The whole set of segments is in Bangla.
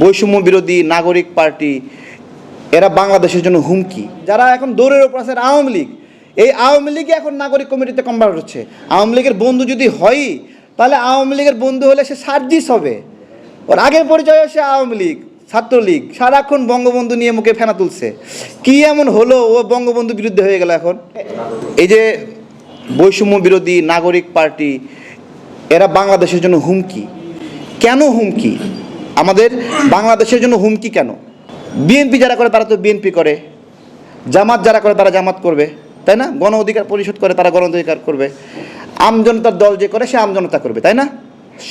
বৈষম্য বিরোধী নাগরিক পার্টি, এরা বাংলাদেশের জন্য হুমকি। যারা এখন দৌড়ের ওপর আছে আওয়ামী লীগ। এই আওয়ামী লীগই এখন নাগরিক কমিটিতে কনভার্ট হচ্ছে। আওয়ামী লীগের বন্ধু যদি হয় তাহলে আওয়ামী লীগের বন্ধু হলে সে সার্জিস হবে। ওর আগের পরিচয় সে আওয়ামী লীগ, ছাত্রলীগ। সারাক্ষণ বঙ্গবন্ধু নিয়ে মুখে ফেনা তুলছে। কি এমন হলো ও বঙ্গবন্ধু বিরুদ্ধে হয়ে গেল এখন? এই যে বৈষম্য বিরোধী নাগরিক পার্টি, এরা বাংলাদেশের জন্য হুমকি। কেন হুমকি? আমাদের বাংলাদেশের জন্য হুমকি কেন? বিএনপি যারা করে, তারা তো বিএনপি করে। জামাত যারা করে, তারা জামাত করবে, তাই না? গণ অধিকার পরিশোধ করে, তারা গণ অধিকার করবে। আমজনতার দল যে করে, সে আমজনতা করবে, তাই না?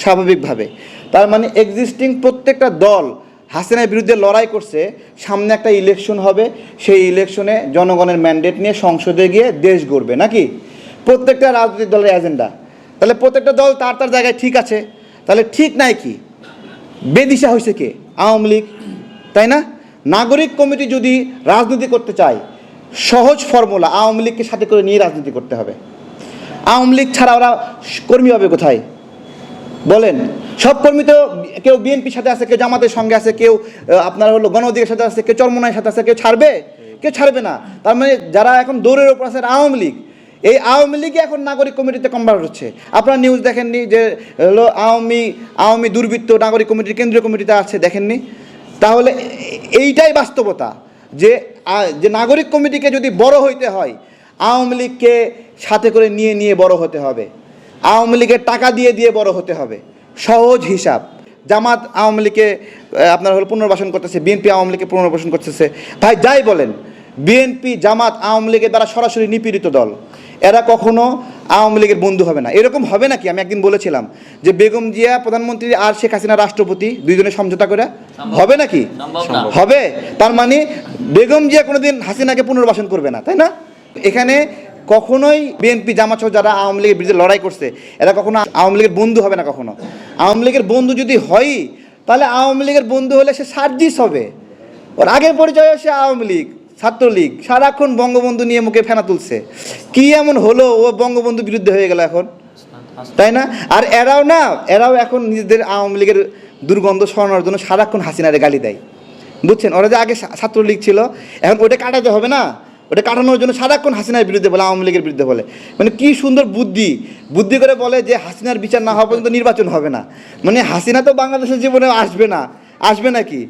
স্বাভাবিকভাবে। তার মানে এক্সিস্টিং প্রত্যেকটা দল হাসিনার বিরুদ্ধে লড়াই করছে, সামনে একটা ইলেকশন হবে, সেই ইলেকশনে জনগণের ম্যান্ডেট নিয়ে সংসদে গিয়ে দেশ গড়বে, নাকি? প্রত্যেকটা রাজনৈতিক দলের এজেন্ডা তাহলে প্রত্যেকটা দল তার তার জায়গায় ঠিক আছে। তাহলে ঠিক নাই কি? বেদিশা হয়েছে কে? আওয়ামী লীগ, তাই না? নাগরিক কমিটি যদি রাজনীতি করতে চায়, সহজ ফর্মুলা আওয়ামী লীগকে সাথে করে নিয়ে রাজনীতি করতে হবে। আওয়ামী লীগ ছাড়া ওরা কর্মী হবে কোথায়? বলেন, সব কর্মী তো কেউ বিএনপির সাথে আছে, কেউ জামাতের সঙ্গে আছে, কেউ আপনার হলো গণ অধিকারের সাথে আছে, কেউ চরমনায়ের সাথে আছে, কেউ ছাড়বে? কেউ ছাড়বে না। তার মানে যারা এখন দৌড়ের ওপর আছে আওয়ামী লীগ। এই আওয়ামী লীগই এখন নাগরিক কমিটিতে কনভার্ট হচ্ছে। আপনারা নিউজ দেখেননি যে আওয়ামী আওয়ামী দুর্বৃত্ত নাগরিক কমিটির কেন্দ্রীয় কমিটিতে আছে, দেখেননি? তাহলে এইটাই বাস্তবতা, যে যে নাগরিক কমিটিকে যদি বড় হইতে হয়, আওয়ামী লীগকে সাথে করে নিয়ে নিয়ে বড় হতে হবে। আওয়ামী লীগের টাকা দিয়ে দিয়ে বড় হতে হবে। সহজ হিসাব। জামাত আওয়ামী লীগকে আপনার হলো পুনর্বাসন করতেছে, বিএনপি আওয়ামী লীগকে পুনর্বাসন করতেছে। ভাই, যাই বলেন বিএনপি জামাত আওয়ামী লীগের দ্বারা সরাসরি নিপীড়িত দল। এরা কখনো আওয়ামী লীগের বন্ধু হবে না। এরকম হবে নাকি? আমি একদিন বলেছিলাম যে বেগম জিয়া প্রধানমন্ত্রী আর শেখ হাসিনা রাষ্ট্রপতি দুইজনে সমঝোতা করে হবে নাকি? হবে। তার মানে বেগম জিয়া কোনোদিন হাসিনাকে পুনর্বাসন করবে না তাই না? এখানে কখনোই বিএনপি জামাত সহ যারা আওয়ামী লীগের বিরুদ্ধে লড়াই করছে এরা কখনো আওয়ামী লীগের বন্ধু হবে না কখনো। আওয়ামী লীগের বন্ধু যদি হয় তাহলে আওয়ামী লীগের বন্ধু হলে সে সার্জিস হবে। ওর আগের পরিচয় সে আওয়ামী লীগ। ছাত্রলীগ সারাক্ষণ বঙ্গবন্ধু নিয়ে মুখে ফেনা তুলছে। কি এমন হলো ও বঙ্গবন্ধু বিরুদ্ধে হয়ে গেল এখন? তাই না? আর এরাও না, এরাও এখন নিজেদের আওয়ামী লীগের দুর্গন্ধ সরানোর জন্য সারাক্ষণ হাসিনারে গালি দেয়। বুঝছেন? ওরা যে আগে ছাত্রলীগ ছিল, এখন ওটা কাটাতে হবে না। ওটা কাটানোর জন্য সারাক্ষণ হাসিনার বিরুদ্ধে বলে, আওয়ামী লীগের বিরুদ্ধে বলে। মানে কি সুন্দর বুদ্ধি। বুদ্ধি করে বলে যে হাসিনার বিচার না হওয়া পর্যন্ত নির্বাচন হবে না। মানে হাসিনা তো বাংলাদেশের জীবনে আসবে না। আসবে নাকি?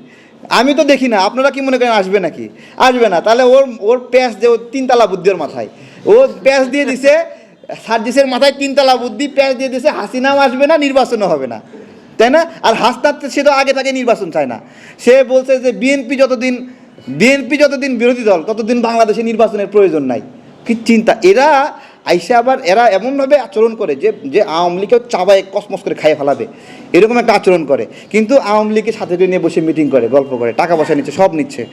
আমি তো দেখি না, আপনারা কি মনে করেন আসবে নাকি? আসবে না, তাহলে ওর ওর প্যাঁচ যে ওর তিনতলা বুদ্ধি ওর মাথায়। ও প্যাঁচ দিয়ে দিছে, সার্জিসের মাথায় তিনতলা বুদ্ধি, প্যাঁচ দিয়ে দিছে, হাসিনাও আসবে না, নির্বাচনও হবে না। তাই না? আর হাসনাত, সে তো আগে থেকে নির্বাচন চায় না। সে বলছে যে, বিএনপি যতদিন বিএনপি যতদিন বিরোধী দল, ততদিন বাংলাদেশে নির্বাচনের প্রয়োজন নাই। কি চিন্তা? এরা আইসে আবার এরা এমনভাবে আচরণ করে যে যে আওয়ামী লীগকে চাবায়, কসমস করে খাইয়ে ফেলাবে। এরকম একটা আচরণ করে। কিন্তু আওয়ামী লীগের সাথে নিয়ে বসে মিটিং করে, গল্প করে, টাকা পয়সা নিচ্ছে, সব নিচ্ছে।